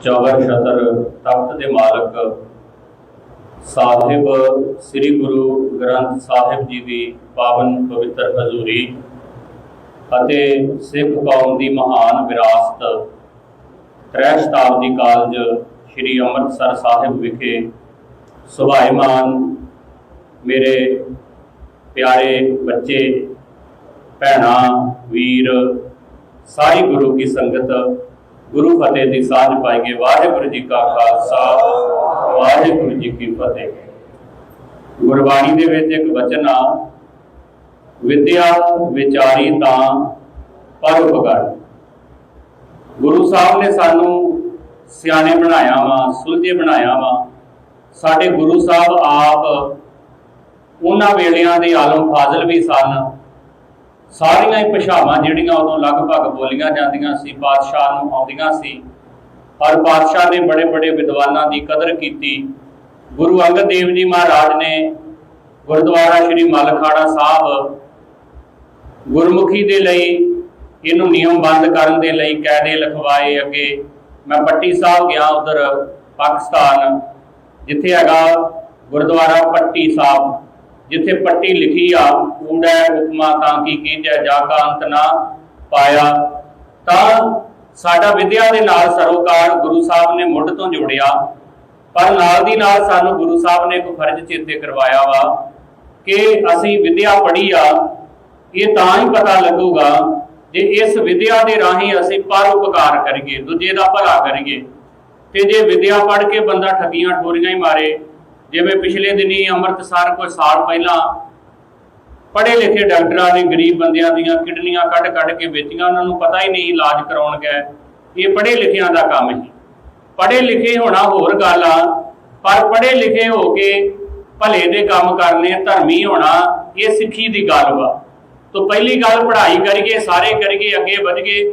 ਚੌਗਰ ਸ਼ਤਰ ਤਖਤ ਦੇ ਮਾਲਕ ਸਾਹਿਬ, ਸ੍ਰੀ ਗੁਰੂ ਗ੍ਰੰਥ ਸਾਹਿਬ ਜੀ ਦੀ ਪਾਵਨ ਪਵਿੱਤਰ ਹਜ਼ੂਰੀ ਅਤੇ ਸਿੱਖ ਕੌਮ ਦੀ ਮਹਾਨ ਵਿਰਾਸਤ ਤ੍ਰੈ ਸ਼ਤਾਬਦੀ ਕਾਲਜ ਸ੍ਰੀ ਅੰਮ੍ਰਿਤਸਰ ਸਾਹਿਬ ਵਿਖੇ ਸੁਭਾਇਮਾਨ ਮੇਰੇ ਪਿਆਰੇ ਬੱਚੇ, ਭੈਣਾਂ, ਵੀਰ, ਸਾਰੀ ਗੁਰੂ ਕੀ ਸੰਗਤ ਗੁਰੂ ਫਤਿਹ ਦੀ ਸਾਂਝ ਪਾਈਏ। ਵਾਹਿਗੁਰੂ ਜੀ ਕਾ ਖਾਲਸਾ, ਵਾਹਿਗੁਰੂ ਜੀ ਕੀ ਫਤਿਹ। ਗੁਰਬਾਣੀ ਦੇ ਵਿੱਚ ਇੱਕ ਵਚਨ ਆ, ਵਿਦਿਆ ਵਿਚਾਰੀ ਤਾਂ ਪਰ ਗੁਰੂ ਸਾਹਿਬ ਨੇ ਸਾਨੂੰ ਸਿਆਣੇ ਬਣਾਇਆ ਵਾ, ਸੁਲਝੇ ਬਣਾਇਆ ਵਾ। ਸਾਡੇ ਗੁਰੂ ਸਾਹਿਬ ਆਪ ਉਹਨਾਂ ਵੇਲਿਆਂ ਦੇ ਆਲਮ ਫਾਜ਼ਲ ਵੀ ਸਨ। ਸਾਰੀਆਂ ਹੀ ਭਾਸ਼ਾਵਾਂ ਜਿਹੜੀਆਂ ਉਦੋਂ ਲਗਭਗ ਬੋਲੀਆਂ ਜਾਂਦੀਆਂ ਸੀ ਪਾਤਸ਼ਾਹ ਨੂੰ ਆਉਂਦੀਆਂ ਸੀ, ਪਰ ਪਾਤਸ਼ਾਹ ਨੇ ਬੜੇ ਬੜੇ ਵਿਦਵਾਨਾਂ ਦੀ ਕਦਰ ਕੀਤੀ। ਗੁਰੂ ਅੰਗਦ ਦੇਵ ਜੀ ਮਹਾਰਾਜ ਨੇ ਗੁਰਦੁਆਰਾ ਸ੍ਰੀ ਮਲਖਾੜਾ ਸਾਹਿਬ ਗੁਰਮੁਖੀ ਦੇ ਲਈ ਇਹਨੂੰ ਨਿਯਮ ਬੰਦ ਕਰਨ ਦੇ ਲਈ ਕਾਇਦੇ ਲਿਖਵਾਏ ਅੱਗੇ। ਮੈਂ ਪੱਟੀ ਸਾਹਿਬ ਗਿਆ ਉਧਰ, ਪਾਕਿਸਤਾਨ, ਜਿੱਥੇ ਹੈਗਾ ਗੁਰਦੁਆਰਾ ਪੱਟੀ ਸਾਹਿਬ। ਜਿੱਥੇ ਪੱਟੀ ਲਿਖੀ ਆ ਊੜਾ ਹੁਕਮਾ ਤਾਂ ਕੀ ਕੀਜੈ ਜਾ ਕਾ ਅੰਤ ਨਾ ਪਾਇਆ। ਤਾਂ ਸਾਡਾ ਵਿਦਿਆ ਦੇ ਨਾਲ ਸਰੋਕਾਰ ਗੁਰੂ ਸਾਹਿਬ ਨੇ ਮੁੱਢ ਤੋਂ ਜੋੜਿਆ, ਪਰ ਨਾਲ ਦੀ ਨਾਲ ਸਾਨੂੰ ਗੁਰੂ ਸਾਹਿਬ ਨੇ ਇੱਕ ਫਰਜ਼ ਚੇਤੇ ਕਰਵਾਇਆ ਵਾ ਕਿ ਅਸੀਂ ਵਿਦਿਆ ਪੜ੍ਹੀ ਆ, ਇਹ ਤਾਂ ਹੀ ਪਤਾ ਲੱਗੂਗਾ ਜੇ ਇਸ ਵਿਦਿਆ ਦੇ ਰਾਹੀਂ ਅਸੀਂ ਪਰਉਪਕਾਰ ਕਰੀਏ, ਦੂਜੇ ਦਾ ਭਲਾ ਕਰੀਏ। ਤੇ ਜੇ ਵਿਦਿਆ ਪੜ੍ਹ ਕੇ ਬੰਦਾ ਠੱਗੀਆਂ ਠੋਰੀਆਂ ਹੀ ਮਾਰੇ ਜਿਵੇਂ ਪਿਛਲੇ ਦਿਨੀ ਅੰਮ੍ਰਿਤਸਰ ਕੋਈ ਸਾਲ ਪਹਿਲਾਂ ਪੜ੍ਹੇ ਲਿਖੇ ਡਾਕਟਰਾਂ ਨੇ ਗਰੀਬ ਬੰਦਿਆਂ ਦੀਆਂ ਕਿਡਨੀਆਂ ਕੱਢ ਕੱਢ ਕੇ ਵੇਚੀਆਂ, ਉਹਨਾਂ ਨੂੰ ਪਤਾ ਹੀ ਨਹੀਂ ਇਲਾਜ ਕਰਾਉਣ ਗਏ। ਇਹ ਪੜ੍ਹੇ ਲਿਖਿਆਂ ਦਾ ਕੰਮ ਹੀ ਪੜ੍ਹੇ ਲਿਖੇ ਹੋਣਾ ਹੋਰ ਗੱਲ ਆ, ਪਰ ਪੜ੍ਹੇ ਲਿਖੇ ਹੋ ਕੇ ਭਲੇ ਦੇ ਕੰਮ ਕਰਨੇ ਧਰਮੀ ਹੋਣਾ, ਇਹ ਸਿੱਖੀ ਦੀ ਗੱਲ ਵਾ। ਤੋਂ ਪਹਿਲੀ ਗੱਲ ਪੜ੍ਹਾਈ ਕਰੀਏ, ਸਾਰੇ ਕਰੀਏ, ਅੱਗੇ ਵਧੀਏ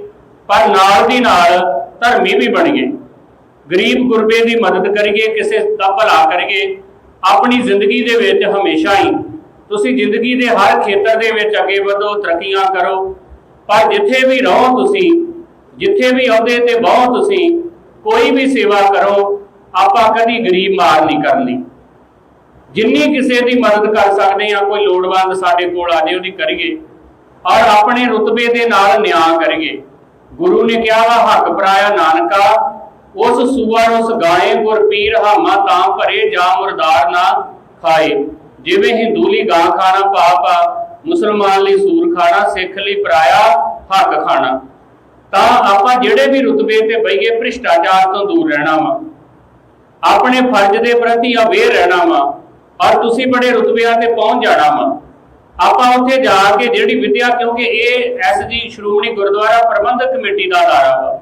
ਪਰ ਨਾਲ ਦੀ ਨਾਲ ਧਰਮੀ ਵੀ ਬਣੀਏ ਗਰੀਬ ਗੁਰਬੇ ਦੀ ਮਦਦ ਕਰੀਏ, ਕਿਸੇ ਦਾ ਭਲਾ ਕਰੀਏ ਆਪਣੀ ਜ਼ਿੰਦਗੀ ਦੇ ਵਿੱਚ ਹਮੇਸ਼ਾ ਹੀ। ਤੁਸੀਂ ਜ਼ਿੰਦਗੀ ਦੇ ਹਰ ਖੇਤਰ ਦੇ ਵਿੱਚ ਅੱਗੇ ਵਧੋ, ਤਰੱਕੀਆਂ ਕਰੋ। ਪਰ ਜਿੱਥੇ ਵੀ ਰਹੋ ਤੁਸੀਂ, ਜਿੱਥੇ ਵੀ ਅਹੁਦੇ ਤੇ ਬਹੁ ਤੁਸੀਂ, ਕੋਈ ਵੀ ਸੇਵਾ ਕਰੋ, ਆਪਾਂ ਕਦੀ ਗਰੀਬ ਮਾਰ ਨਹੀਂ ਕਰਨੀ ਜਿੰਨੀ ਕਿਸੇ ਦੀ ਮਦਦ ਕਰ ਸਕਦੇ ਆ ਕੋਈ ਲੋੜਵੰਦ ਸਾਡੇ ਕੋਲ ਆ ਜੇ, ਉਹਦੀ ਕਰੀਏ। ਔਰ ਆਪਣੇ ਰੁਤਬੇ ਦੇ ਨਾਲ ਨਿਆਂ ਕਰੀਏ। ਗੁਰੂ ਨੇ ਕਿਹਾ ਵਾ, ਹੱਕ ਪਰਾਇਆ ਨਾਨਕਾ ਉਸ ਸੂਆ ਉਸ ਗਾਏ ਗੁਰ ਪੀਰ ਹਾਮਾ ਤਾਂ ਭਰੇ ਜਾ ਮੁਰਦਾਰ ਨਾ ਖਾਏ। ਜਿਵੇਂ ਹਿੰਦੂ ਲਈ ਗਾਂ ਖਾਣਾ ਪਾਪ ਆ, ਮੁਸਲਮਾਨ ਲਈ ਸੂਰ ਖਾਣਾ, ਸਿੱਖ ਲਈ ਪਰਾਇਆ ਹੱਕ ਖਾਣਾ। ਤਾਂ ਆਪਾਂ ਜਿਹੜੇ ਵੀ ਰੁਤਬੇ ਤੇ ਬਈਏ ਭ੍ਰਿਸ਼ਟਾਚਾਰ ਤੋਂ ਦੂਰ ਰਹਿਣਾ ਵਾ, ਆਪਣੇ ਫਰਜ਼ ਦੇ ਪ੍ਰਤੀ ਅਵੇਅਰ ਰਹਿਣਾ ਵਾ, ਔਰ ਤੁਸੀਂ ਬੜੇ ਰੁਤਬਿਆਂ ਤੇ ਪਹੁੰਚ ਜਾਣਾ ਵਾ। ਆਪਾਂ ਉੱਥੇ ਜਾ ਕੇ ਜਿਹੜੀ ਵਿਦਿਆ, ਕਿਉਂਕਿ ਇਹ S G Shiromani Gurdwara Prabandhak committee ਦਾ ਅਦਾਰਾ ਵਾ।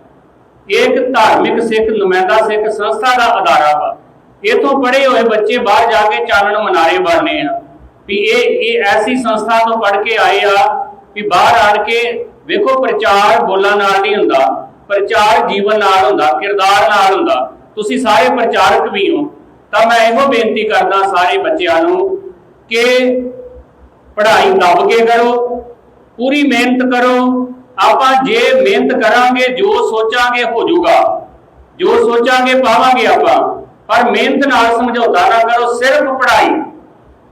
ਇਹ ਇੱਕ ਧਾਰਮਿਕ ਸਿੱਖ, ਨੁਮਾਇੰਦਾ ਸਿੱਖ ਸੰਸਥਾ ਦਾ ਅਦਾਰਾ ਵਾ। ਇਥੋਂ ਪੜ੍ਹੇ ਹੋਏ ਬੱਚੇ ਬਾਹਰ ਜਾ ਕੇ ਚਾਨਣ ਮਨਾਰੇ ਬਣਨੇ ਆ। ਵੀ ਇਹ ਇਹ ਐਸੀ ਸੰਸਥਾ ਤੋਂ ਪੜ੍ਹ ਕੇ ਆਏ ਆ ਵੀ ਬਾਹਰ ਆਣ ਕੇ ਵੇਖੋ ਪ੍ਰਚਾਰ ਬੋਲਾਂ ਨਾਲ ਨਹੀਂ ਹੁੰਦਾ, ਪ੍ਰਚਾਰ ਜੀਵਨ ਨਾਲ ਹੁੰਦਾ, ਕਿਰਦਾਰ ਨਾਲ ਹੁੰਦਾ। ਤੁਸੀਂ ਸਾਰੇ ਪ੍ਰਚਾਰਕ ਵੀ ਹੋ। ਤਾਂ ਮੈਂ ਇਹੋ ਬੇਨਤੀ ਕਰਦਾ ਸਾਰੇ ਬੱਚਿਆਂ ਨੂੰ ਕਿ ਪੜ੍ਹਾਈ ਦੱਬ ਕੇ ਕਰੋ, ਪੂਰੀ ਮਿਹਨਤ ਕਰੋ ਆਪਾਂ ਜੇ ਮਿਹਨਤ ਕਰਾਂਗੇ, ਜੋ ਸੋਚਾਂਗੇ ਹੋ ਜਾਊਗਾ। ਜੋ ਸੋਚਾਂਗੇ ਪਾਵਾਂਗੇ ਆਪਾਂ। ਪਰ ਮਿਹਨਤ ਨਾਲ ਸਮਝੌਤਾ ਨਾ ਕਰੋ, ਸਿਰਫ ਪੜ੍ਹਾਈ।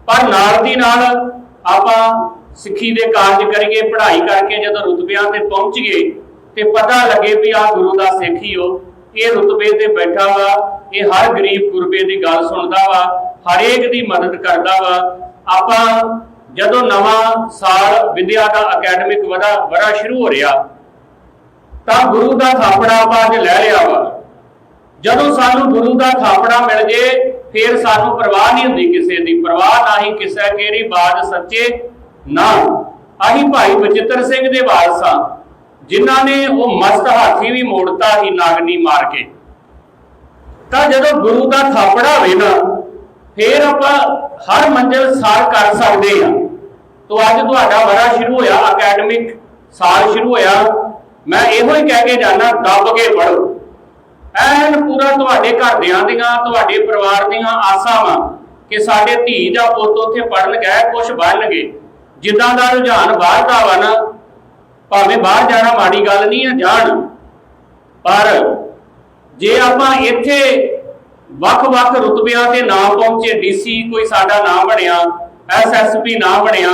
ਪਰ ਨਾਲ ਦੀ ਨਾਲ ਆਪਾਂ ਸਿੱਖੀ ਦੇ ਕਾਰਜ ਕਰੀਏ, ਪੜ੍ਹਾਈ ਕਰਕੇ ਜਦੋਂ ਰੁਤਬਿਆਂ ਤੇ ਪਹੁੰਚ ਗਏ ਤੇ ਪਤਾ ਲੱਗੇ ਵੀ ਆ ਗੁਰੂ ਦਾ ਸਿੱਖ ਹੀ ਹੋ ਇਹ ਰੁਤਬੇ ਤੇ ਬੈਠਾ ਵਾ, ਇਹ ਹਰ ਗਰੀਬ ਗੁਰਬੇ ਦੀ ਗੱਲ ਸੁਣਦਾ ਵਾ, ਹਰੇਕ ਦੀ ਮਦਦ ਕਰਦਾ ਵਾ। ਆਪਾਂ ਜਦੋਂ ਨਵਾਂ ਸਾਲ ਵਿਦਿਆ ਦਾ ਅਕੈਡਮਿਕ ਵਰਾ ਵਰਾ ਸ਼ੁਰੂ ਹੋ ਰਿਹਾ, ਤਾਂ ਗੁਰੂ ਦਾ ਥਾਪੜਾ ਆਪਾਂ ਅੱਜ ਲੈ ਲਿਆ ਵਾ। ਜਦੋਂ ਸਾਨੂੰ ਗੁਰੂ ਦਾ ਥਾਪੜਾ ਮਿਲ ਜੇ, ਫਿਰ ਸਾਨੂੰ ਪਰਵਾਹ ਨਹੀਂ ਹੁੰਦੀ ਕਿਸੇ ਦੀ। ਪਰਵਾਹ ਨਾ ਹੀ ਕਿਸੇ ਕੇਰੀ ਬਾਤ ਸੱਚੇ ਨਾ। ਆਹੀ ਭਾਈ ਬਚਿੱਤਰ ਸਿੰਘ ਦੇ ਵਾਰਸਾਂ, ਜਿਨ੍ਹਾਂ ਨੇ ਉਹ ਮਸਤ ਹਾਥੀ ਵੀ ਮੋੜਤਾ ਹੀ ਨਾਗਨੀ ਮਾਰ ਕੇ। ਤਾਂ ਜਦੋਂ ਗੁਰੂ ਦਾ ਥਾਪੜਾ ਹੋਵੇ ਨਾ ਫਿਰ ਆਪਾਂ ਹਰ ਮੰਜ਼ਿਲ ਸਾਰ ਕਰ ਸਕਦੇ ਹਾਂ ਤੋਂ ਅੱਜ ਤੁਹਾਡਾ ਵਰਾ ਸ਼ੁਰੂ ਹੋਇਆ ਅਕੈਡਮਿਕ ਸਾਲ ਸ਼ੁਰੂ ਹੋਇਆ। ਮੈਂ ਇਹੋ ਹੀ ਕਹਿ ਕੇ ਜਾਣਾ ਦੱਬ ਕੇ ਪੜੋ ਐਨ ਪੂਰਾ ਤੁਹਾਡੇ ਘਰਦਿਆਂ ਦੀਆਂ, ਤੁਹਾਡੇ ਪਰਿਵਾਰ ਦੀਆਂ ਆਸਾਂ ਵਾਂ ਕਿ ਸਾਡੇ ਧੀ ਜਾਂ ਪੁੱਤ ਉੱਥੇ ਪੜਨ ਗਏ ਕੁਝ ਬਣਨਗੇ। ਜਿੱਦਾਂ ਦਾ ਰੁਝਾਨ ਬਾਹਰ ਦਾ ਵਾ ਨਾ, ਭਾਵੇਂ ਬਾਹਰ ਜਾਣਾ ਮਾੜੀ ਗੱਲ ਨਹੀਂ ਆ, ਜਾਣ। ਪਰ ਜੇ ਆਪਾਂ ਇੱਥੇ ਵੱਖ-ਵੱਖ ਰੁਤਬਿਆਂ ਤੇ ਨਾ ਪਹੁੰਚੇ। ਡੀਸੀ ਕੋਈ ਸਾਡਾ ਨਾ ਬਣਿਆ ਐਸਐਸਪੀ ਨਾ ਬਣਿਆ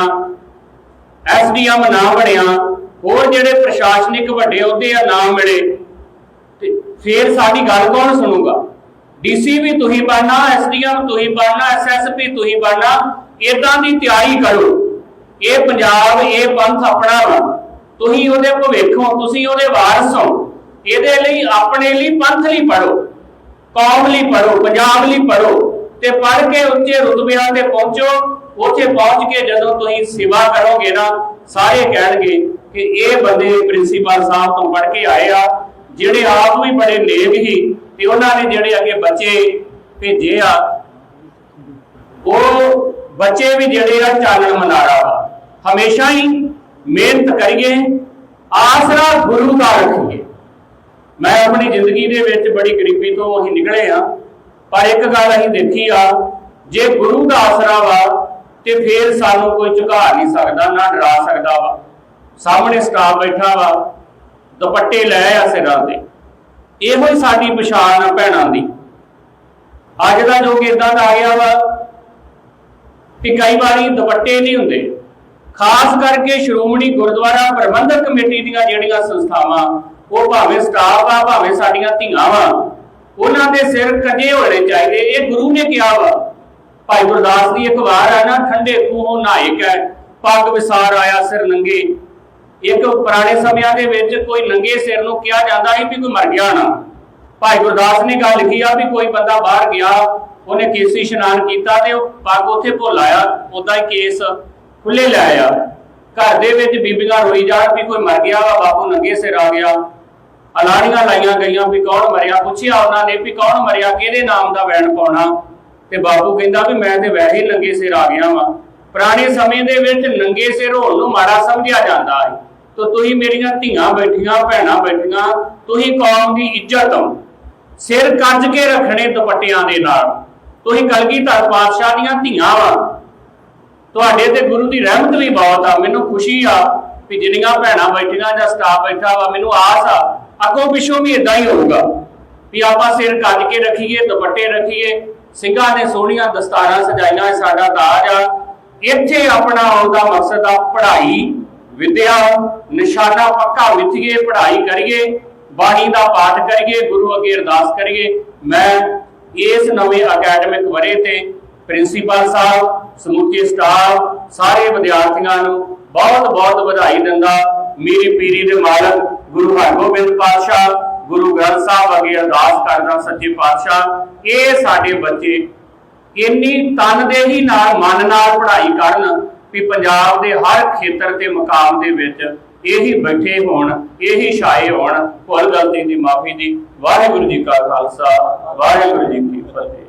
ਐਸਡੀਐਮ ਨਾ ਬਣਿਆ, ਹੋਰ ਜਿਹੜੇ ਪ੍ਰਸ਼ਾਸਨਿਕ ਵੱਡੇ ਅਹੁਦੇ ਆ ਨਾ ਮਿਲੇ, ਤੇ ਫੇਰ ਸਾਡੀ ਗੱਲ ਕੌਣ ਸੁਣੂਗਾ? ਡੀਸੀ ਵੀ ਤੁਸੀਂ ਬਣਨਾ ਐਸਡੀਐਮ ਤੁਸੀਂ ਬਣਨਾ ਐਸਐਸਪੀ ਤੁਸੀਂ ਬਣਨਾ ਇਦਾਂ ਦੀ ਤਿਆਰੀ ਕਰੋ। ਇਹ ਪੰਜਾਬ, ਇਹ ਪੰਥ ਆਪਣਾ ਵਾ। ਤੁਸੀਂ ਉਹਦੇ ਭਵਿੱਖ ਹੋ, ਤੁਸੀਂ ਉਹਦੇ ਵਾਰਸ ਹੋ। ਇਹਦੇ ਲਈ, ਆਪਣੇ ਲਈ ਪੰਥ ਲਈ ਪੜੋ ਕੌਮ ਲਈ ਪੜੋ ਪੰਜਾਬ ਲਈ ਪੜੋ ਤੇ ਪੜ ਕੇ ਉੱਚੇ ਰੁਤਬਿਆਂ ਤੇ ਪਹੁੰਚੋ। ਉੱਥੇ ਪਹੁੰਚ ਕੇ ਜਦੋਂ ਤੁਸੀਂ ਸੇਵਾ ਕਰੋਗੇ ਨਾ, ਸਾਰੇ ਕਹਿਣਗੇ ਕਿ ਇਹ ਬੰਦੇ ਪ੍ਰਿੰਸੀਪਲ ਸਾਹਿਬ ਤੋਂ ਪੜ ਕੇ ਆਏ ਆ, ਜਿਹੜੇ ਆਪ ਵੀ ਬੜੇ ਨੇਕ ਹੀ ਤੇ ਉਹਨਾਂ ਨੇ ਜਿਹੜੇ ਅੱਗੇ ਬੱਚੇ ਭੇਜੇ ਆ, ਉਹ ਬੱਚੇ ਵੀ ਜਿਹੜੇ ਆ ਚਾਨਣ ਮਨਾਰਾ ਵਾ। ਹਮੇਸ਼ਾ ਹੀ ਮਿਹਨਤ ਕਰੀਏ, ਆਸਰਾ ਗੁਰੂ ਦਾ ਰੱਖੀਏ। ਮੈਂ ਆਪਣੀ ਜ਼ਿੰਦਗੀ ਦੇ ਵਿੱਚ ਬੜੀ ਗਰੀਬੀ ਤੋਂ ਅਸੀਂ ਨਿਕਲੇ ਆ ਪਰ ਇੱਕ ਗੱਲ ਅਸੀਂ ਦੇਖੀ ਆ, ਜੇ ਗੁਰੂ ਦਾ ਆਸਰਾ ਵਾ, ਤੇ ਫੇਰ ਸਾਨੂੰ ਕੋਈ ਝੁਕਾ ਨਹੀਂ ਸਕਦਾ, ਨਾ ਡਰਾ ਸਕਦਾ ਵਾ। ਸਾਹਮਣੇ ਸਟਾਫ ਬੈਠਾ ਵਾ, ਦੁਪੱਟੇ ਲੈ ਆ ਸਿਰਾਂ ਤੇ। ਇਹੋ ਹੀ ਸਾਡੀ ਪਛਾਣ ਆ ਭੈਣਾਂ ਦੀ। ਅੱਜ ਦਾ ਯੁੱਗ ਇਦਾਂ ਦਾ ਆ ਗਿਆ ਵਾ ਕਿ ਕਈ ਵਾਰੀ ਦੁਪੱਟੇ ਨਹੀਂ ਹੁੰਦੇ। ਖਾਸ ਕਰਕੇ ਸ਼੍ਰੋਮਣੀ ਗੁਰਦੁਆਰਾ ਪ੍ਰਬੰਧਕ ਕਮੇਟੀ ਦੀਆਂ ਜਿਹੜੀਆਂ ਸੰਸਥਾਵਾਂ ਉਹ ਭਾਵੇਂ ਸਟਾਫ ਆ, ਭਾਵੇਂ ਸਾਡੀਆਂ ਧੀਆਂ ਵਾ, ਉਹਨਾਂ ਦੇ ਸਿਰ ਕੱਜੇ ਹੋਣੇ ਚਾਹੀਦੇ, ਇਹ ਗੁਰੂ ਨੇ ਕਿਹਾ ਵਾ। ਭਾਈ ਗੁਰਦਾਸ ਦੀ ਇੱਕ ਵਾਰ ਆ ਨਾ, ਠੰਡੇ ਖੂਹੋਂ ਨਾਇਕ ਹੈ ਪੱਗ ਵਿਸਾਰ ਆਇਆ, ਸਿਰ ਨੰਗੇ। ਇੱਕ ਪੁਰਾਣੇ ਸਮਿਆਂ ਦੇ ਵਿੱਚ ਕੋਈ ਨੰਗੇ ਸਿਰ ਨੂੰ ਕਿਹਾ ਜਾਂਦਾ ਸੀ ਵੀ ਕੋਈ ਮਰ ਗਿਆ ਨਾ। ਭਾਈ ਗੁਰਦਾਸ ਨੇ ਗੱਲ ਲਿਖੀ ਆ ਵੀ ਕੋਈ ਬੰਦਾ ਬਾਹਰ ਗਿਆ, ਉਹਨੇ ਕੇਸੀ ਇਸ਼ਨਾਨ ਕੀਤਾ ਤੇ ਉਹ ਪੱਗ ਉੱਥੇ ਭੁੱਲ ਆਇਆ ਉਦਾਂ ਹੀ ਕੇਸ ਖੁੱਲੇ ਲੈ ਆਇਆ। ਘਰ ਦੇ ਵਿੱਚ ਬੀਬੀਆਂ ਰੋਈ ਜਾਣ ਵੀ ਕੋਈ ਮਰ ਗਿਆ ਵਾ, ਬਾਪੂ ਨੰਗੇ ਸਿਰ ਆ ਗਿਆ। ਅਲਾੜੀਆਂ ਲਾਈਆਂ ਗਈਆਂ ਵੀ ਕੌਣ ਮਰਿਆ? ਪੁੱਛਿਆ ਉਹਨਾਂ ਨੇ ਵੀ ਕੌਣ ਮਰਿਆ? ਕਿਹਦੇ ਨਾਮ ਦਾ ਵੈਣ ਪਾਉਣਾ ਤੇ ਬਾਪੂ ਕਹਿੰਦਾ ਵੀ ਮੈਂ ਤੇ ਵੈਸੇ ਹੀ ਸਿਰ ਆ ਗਿਆ ਵਾਂ। ਪੁਰਾਣੇ ਸਮੇਂ ਦੇ ਵਿੱਚ ਨੰਗੇ ਸਿਰ ਹੋਣ ਨੂੰ ਮਾੜਾ ਸਮਝਿਆ ਜਾਂਦਾ ਹੈ ਤੋ ਤੁਸੀਂ ਮੇਰੀਆਂ ਧੀਆਂ ਬੈਠੀਆਂ, ਭੈਣਾਂ ਬੈਠੀਆਂ, ਤੁਸੀਂ ਕੌਮ ਦੀ ਇੱਜ਼ਤ ਹੋ। ਸਿਰ ਕੱਜ ਕੇ ਰੱਖਣੇ ਦੁਪੱਟਿਆਂ ਦੇ ਨਾਲ। ਤੁਸੀਂ ਕਲਗੀਧਰ ਪਾਤਸ਼ਾਹ ਦੀਆਂ ਧੀਆਂ ਵਾ। ਤੁਹਾਡੇ ਤੇ ਗੁਰੂ ਦੀ ਰਹਿਮਤ ਵੀ ਬਹੁਤ ਆ। ਮੈਨੂੰ ਖੁਸ਼ੀ ਆ ਵੀ ਜਿੰਨੀਆਂ ਭੈਣਾਂ ਬੈਠੀਆਂ ਜਾਂ ਸਟਾਫ ਬੈਠਾ ਵਾ, ਮੈਨੂੰ ਆਸ ਆ ਅੱਗੋਂ ਪਿੱਛੋਂ ਵੀ ਇਦਾਂ ਹੀ ਹੋਊਗਾ ਵੀ ਆਪਾਂ ਸਿਰ ਕੱਜ ਕੇ ਰੱਖੀਏ, ਦੁਪੱਟੇ ਰੱਖੀਏ, ਸਿੰਘਾਂ ਨੇ ਸੋਹਣੀਆਂ ਦਸਤਾਰਾਂ ਸਜਾਈਆਂ ਸਾਡਾ ਤਾਜ ਆ। ਇੱਥੇ ਆਪਣਾ ਆਉਣ ਦਾ ਮਕਸਦ ਆ, ਪੜ੍ਹਾਈ, ਵਿਦਿਆ, ਨਿਸ਼ਾਨਾ ਪੱਕਾ ਮਿੱਥੀਏ ਪੜ੍ਹਾਈ ਕਰੀਏ, ਬਾਣੀ ਦਾ ਪਾਠ ਕਰੀਏ, ਗੁਰੂ ਅੱਗੇ ਅਰਦਾਸ ਕਰੀਏ। ਮੈਂ ਇਸ ਨਵੇਂ ਅਕੈਡਮਿਕ ਵਰੇ ਤੇ ਪ੍ਰਿੰਸੀਪਲ ਸਾਹਿਬ, ਸਮੁੱਚੇ ਸਟਾਫ, ਸਾਰੇ ਵਿਦਿਆਰਥੀਆਂ ਨੂੰ ਬਹੁਤ ਬਹੁਤ ਵਧਾਈ ਦਿੰਦਾ। ਮੇਰੀ ਪੀਰੀ ਦੇ ਮਾਲਕ ਗੁਰੂ ਹਰਗੋਬਿੰਦ ਪਾਤਸ਼ਾਹ, ਗੁਰੂ ਗ੍ਰੰਥ ਸਾਹਿਬ ਅੱਗੇ ਅਰਦਾਸ ਕਰਦਾ ਸੱਚੇ ਪਾਤਸ਼ਾਹ, ਇਹ ਸਾਡੇ ਬੱਚੇ ਇੰਨੀ ਤਨਦੇਹੀ ਨਾਲ, ਮਨ ਨਾਲ ਪੜ੍ਹਾਈ ਕਰਨ ਵੀ ਪੰਜਾਬ ਦੇ ਹਰ ਖੇਤਰ ਤੇ ਮਕਾਮ ਦੇ ਵਿੱਚ ਇਹੀ ਬੈਠੇ ਹੋਣ, ਇਹੀ ਛਾਏ ਹੋਣ, ਭੁੱਲ ਗਲਤੀ ਦੀ ਮਾਫੀ ਦੀ। ਵਾਹਿਗੁਰੂ ਜੀ ਕਾ ਖਾਲਸਾ, ਵਾਹਿਗੁਰੂ ਜੀ ਕੀ ਫਤਿਹ।